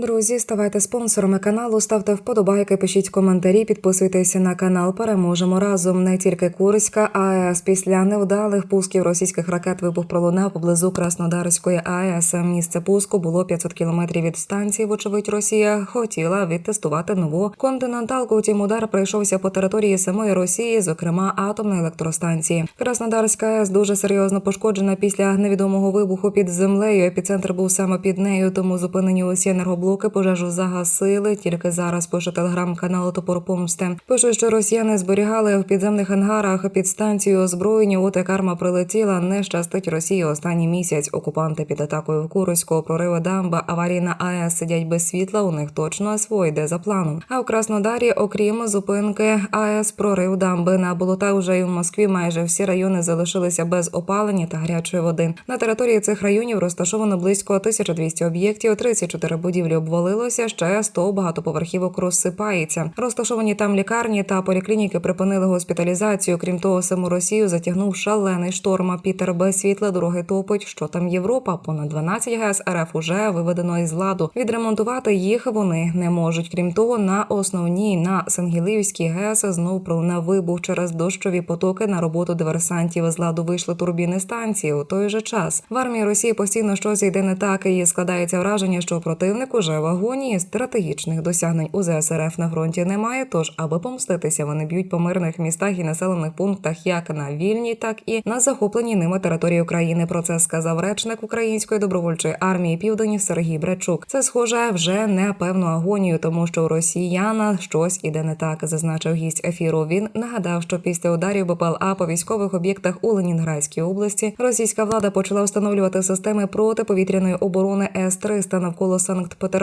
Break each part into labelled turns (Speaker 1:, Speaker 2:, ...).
Speaker 1: Друзі, ставайте спонсорами каналу, ставте вподобайки, пишіть коментарі, підписуйтеся на канал. Переможемо разом. Не тільки Курська АЕС після невдалих пусків російських ракет вибух пролунав поблизу Краснодарської АЕС. Місце пуску було 500 кілометрів від станції. Вочевидь, Росія хотіла відтестувати нову континенталку. Втім, удар прийшовся по території самої Росії, зокрема атомної електростанції. Краснодарська АЕС дуже серйозно пошкоджена після невідомого вибуху під землею. Епіцентр був саме під нею, тому зупинені усі енергоблоки пожежу загасили. Тільки зараз пише телеграм-канал Топор Помсти. Пишуть, що росіяни зберігали в підземних ангарах під станцією озброєння. От і карма прилетіла. Не щастить Росії останній місяць. Окупанти під атакою в Курську, прориви дамби, аварії на АЕС сидять без світла. У них точно СВО йде за планом. А в Краснодарі, окрім зупинки АЕС, прорив дамби на болота вже і в Москві. Майже всі райони залишилися без опалення та гарячої води. На території цих районів розташовано близько 1200 об'єктів, 34 будівлі обвалилося, ще 100 багатоповерхівок розсипається. Розташовані там лікарні та поліклініки припинили госпіталізацію. Крім того, саму Росію затягнув шалений шторм. Пітер без світла дороги топить. Що там Європа? Понад 12 ГЕС РФ уже виведено із ладу. Відремонтувати їх вони не можуть. Крім того, на основній на Сангілівській ГЕС знов пролунав вибух через дощові потоки на роботу диверсантів. З ладу вийшли турбіни станції. У той же час в армії Росії постійно щось йде не так. І складається враження, що противник уже в агонії стратегічних досягнень у ЗСРФ на фронті немає. Тож, аби помститися, вони б'ють по мирних містах і населених пунктах як на вільній, так і на захопленій ними території України. Про це сказав речник української добровольчої армії Південь Сергій Брачук. Це схоже вже не певну агонію, тому що у росіяна щось іде не так, зазначив гість ефіру. Він нагадав, що після ударів БПЛА по військових об'єктах у Ленінградській області російська влада почала встановлювати системи протиповітряної оборони С-300 навколо Санкт-Петербурга.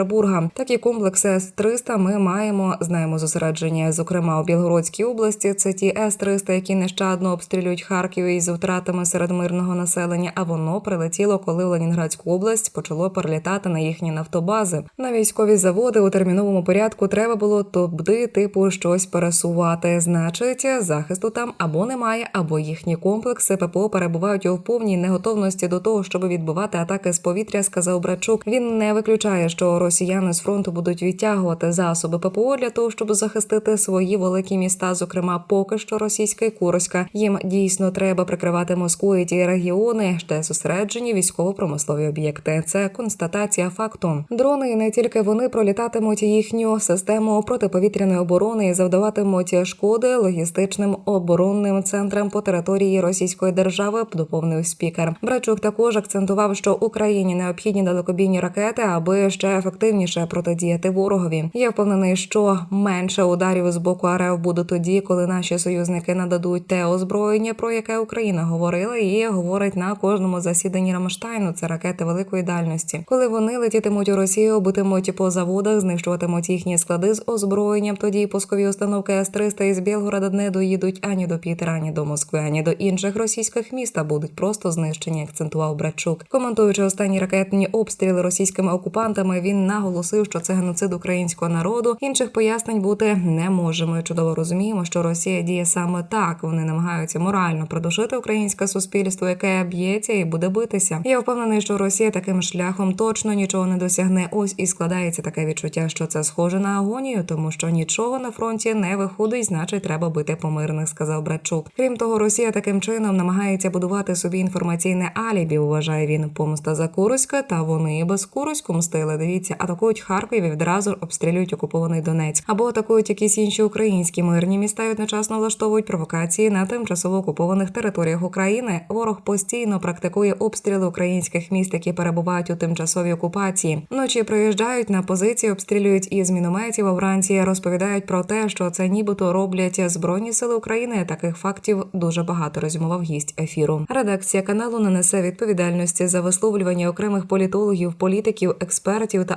Speaker 1: Такі комплекси С-300 ми маємо знаємо зосередження. Зокрема, у Білгородській області це ті С-300, які нещадно обстрілюють Харків із втратами серед мирного населення. А воно прилетіло, коли в Ленінградську область почало перелітати на їхні нафтобази. На військові заводи у терміновому порядку треба було туди, типу, щось пересувати. Значить, захисту там або немає, або їхні комплекси ППО перебувають у повній неготовності до того, щоб відбивати атаки з повітря. Сказав Брачук. Він не виключає, що росіяни з фронту будуть відтягувати засоби ППО для того, щоб захистити свої великі міста. Зокрема, поки що російська і Курська. Їм дійсно треба прикривати Москву і ті регіони, де зосереджені військово-промислові об'єкти. Це констатація факту. Дрони і не тільки вони пролітатимуть їхню систему протиповітряної оборони і завдаватимуть шкоди логістичним оборонним центрам по території Російської держави. Доповнив спікер. Брачук також акцентував, що Україні необхідні далекобійні ракети, аби ще ефективніше протидіяти ворогові. Я впевнений, що менше ударів з боку РФ буде тоді, коли наші союзники нададуть те озброєння, про яке Україна говорила, і говорить на кожному засіданні Рамштайну. Це ракети великої дальності. Коли вони летітимуть у Росію, битимуть по заводах, знищуватимуть їхні склади з озброєнням. Тоді пускові установки С-300 із Білгорода не доїдуть ані до Пітера, ані до Москви, ані до інших російських міст, а будуть просто знищені. Акцентував Брачук. Коментуючи останні ракетні обстріли російськими окупантами, він наголосив, що це геноцид українського народу. Інших пояснень бути не може. Ми чудово розуміємо, що Росія діє саме так. Вони намагаються морально придушити українське суспільство, яке б'ється і буде битися. Я впевнений, що Росія таким шляхом точно нічого не досягне. Ось і складається таке відчуття, що це схоже на агонію, тому що нічого на фронті не виходить, значить, треба бити по мирних, сказав Братчук. Крім того, Росія таким чином намагається будувати собі інформаційне алібі. Вважає він помста за Курська, та вони без Курську мстили. Дивіться, атакують Харків і відразу обстрілюють окупований Донець або атакують якісь інші українські мирні міста і одночасно влаштовують провокації на тимчасово окупованих територіях України. Ворог постійно практикує обстріли українських міст, які перебувають у тимчасовій окупації. Вночі приїжджають на позиції, обстрілюють із мінометів. А вранці розповідають про те, що це нібито роблять збройні сили України. Таких фактів дуже багато резюмував гість ефіру. Редакція каналу не несе відповідальності за висловлювання окремих політологів, політиків, експертів та